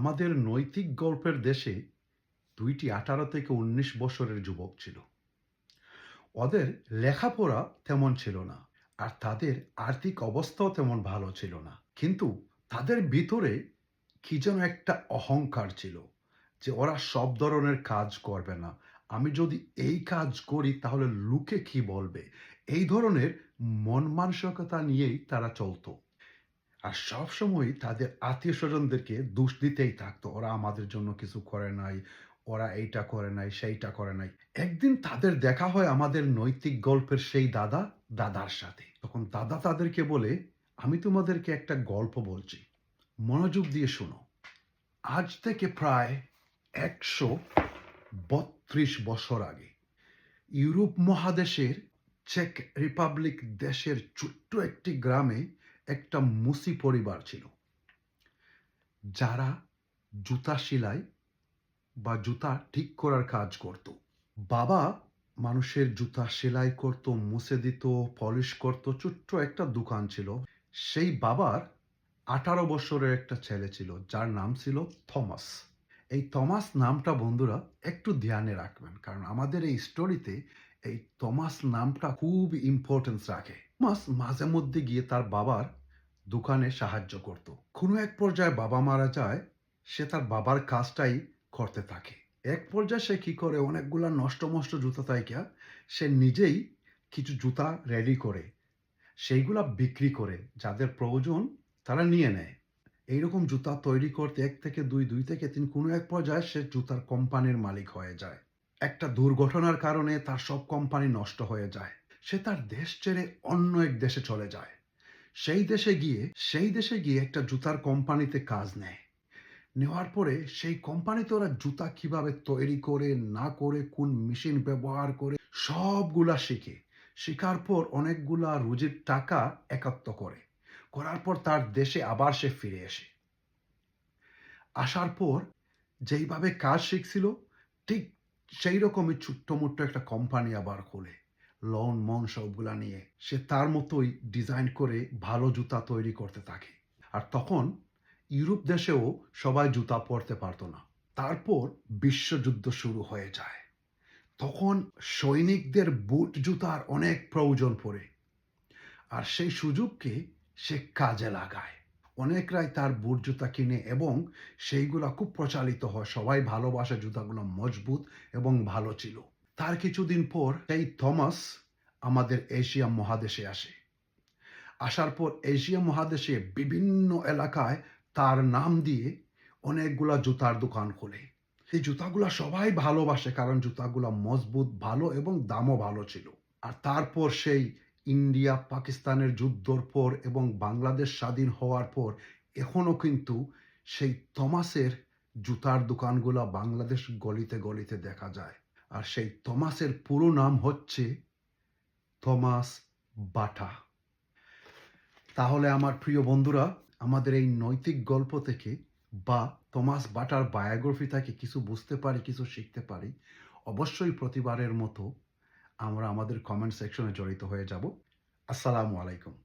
আমাদের নৈতিক গল্পের দেশে দুইটি আঠারো থেকে উনিশ বছরের যুবক ছিল। ওদের লেখাপড়া তেমন ছিল না আর তাদের আর্থিক অবস্থাও তেমন ভালো ছিল না। কিন্তু তাদের ভিতরে কি যেন একটা অহংকার ছিল যে ওরা সব ধরনের কাজ করবে না। আমি যদি এই কাজ করি তাহলে লোকে কি বলবে? এই ধরনের মন মানসিকতা নিয়েই তারা চলতো। আর সবসময় তাদের আত্মীয় স্বজনদেরকে দোষ দিতেই থাকতো। ওরা আমাদের জন্য কিছু করে নাই, ওরা এইটা করে নাই, সেইটা করে নাই। একদিন তাদের দেখা হয় আমাদের নৈতিক গল্পের সেই দাদা, দাদার সাথে। তখন দাদা তাদেরকে বলে, আমি তোমাদেরকে একটা গল্প বলছি। মনোযোগ দিয়ে শোনো। আজ থেকে প্রায় একশো বত্রিশ বছর আগে ইউরোপ মহাদেশের চেক রিপাবলিক দেশের ছোট্ট একটি গ্রামে একটা মুসি পরিবার ছিল। যারা জুতা সেলাই বা জুতা ঠিক করার কাজ করত। বাবা মানুষের জুতা সেলাই করত, মুছে দিত, পলিশ করত, ছোট্ট একটা দোকান ছিল। সেই বাবার আঠারো বছরের একটা ছেলে ছিল, যার নাম ছিল থমাস। এই থমাস নামটা বন্ধুরা একটু ধ্যানে রাখবেন, কারণ আমাদের এই স্টোরিতে এই থমাস নামটা খুব ইম্পর্টেন্স রাখে। থমাস মাঝে মধ্যে গিয়ে তার বাবার দোকানে সাহায্য করত। কোনো এক পর্যায়ে বাবা মারা যায়, সে তার বাবার কাজটাই করতে থাকে। এক পর্যায়ে সে কি করে? অনেকগুলা নষ্ট মষ্ট জুতা তাইকা সে নিজেই কিছু জুতা রেডি করে, সেইগুলা বিক্রি করে, যাদের প্রয়োজন তারা নিয়ে নেয়। এইরকম জুতা তৈরি করতে এক থেকে দুই দুই থেকে তিন, কোনো এক পর্যায়ে সে জুতার কোম্পানির মালিক হয়ে যায়। একটা দুর্ঘটনার কারণে তার সব কোম্পানি নষ্ট হয়ে যায়। সে তার দেশ ছেড়ে অন্য এক দেশে চলে যায়। সেই দেশে গিয়ে, সেই দেশে গিয়ে একটা জুতার কোম্পানিতে কাজ নেয়। নেওয়ার পরে সেই কোম্পানিতে ওরা জুতা কীভাবে তৈরি করে, না করে, কোন মেশিন ব্যবহার করে, সবগুলা শিখে। শেখার পর অনেকগুলা রুজির টাকা একাত্ম করে। করার পর তার দেশে আবার সে ফিরে আসে। আসার পর যেইভাবে কাজ শিখছিল, ঠিক সেই রকমই ছোট্ট মোট্ট একটা কোম্পানি আবার খোলে। লোন মন সবগুলা নিয়ে সে তার মতোই ডিজাইন করে ভালো জুতা তৈরি করতে থাকে। আর তখন ইউরোপ দেশেও সবাই জুতা পরতে পারতো না। তারপর বিশ্বযুদ্ধ শুরু হয়ে যায়। তখন সৈনিকদের বুট জুতার অনেক প্রয়োজন পড়ে। আর সেই সুযোগকে সে কাজে লাগায়। অনেকরাই তার বুট জুতা কিনে এবং সেইগুলা খুব প্রচালিত হয়। সবাই ভালোবাসে জুতাগুলো মজবুত এবং ভালো ছিল। তার কিছুদিন পর সেই থমাস আমাদের এশিয়া মহাদেশে আসে। আসার পর এশিয়া মহাদেশে বিভিন্ন এলাকায় তার নাম দিয়ে অনেকগুলা জুতার দোকান খোলে। এই জুতাগুলা সবাই ভালোবাসে কারণ জুতাগুলা মজবুত, ভালো এবং দামও ভালো ছিল। আর তারপর সেই ইন্ডিয়া, পাকিস্তানের যুদ্ধর পর এবং বাংলাদেশ স্বাধীন হওয়ার পর এখনও কিন্তু সেই থমাসের জুতার দোকানগুলা বাংলাদেশ গলিতে গলিতে দেখা যায়। আর সেই থমাসের পুরো নাম হচ্ছে থমাস বাটা। তাহলে আমার প্রিয় বন্ধুরা, আমাদের এই নৈতিক গল্প থেকে বা থমাস বাটার বায়োগ্রাফি থেকে কিছু বুঝতে পারি, কিছু শিখতে পারি, অবশ্যই প্রতিবারের মতো আমরা আমাদের কমেন্ট সেকশনে জড়িত হয়ে যাব। আসসালামু আলাইকুম।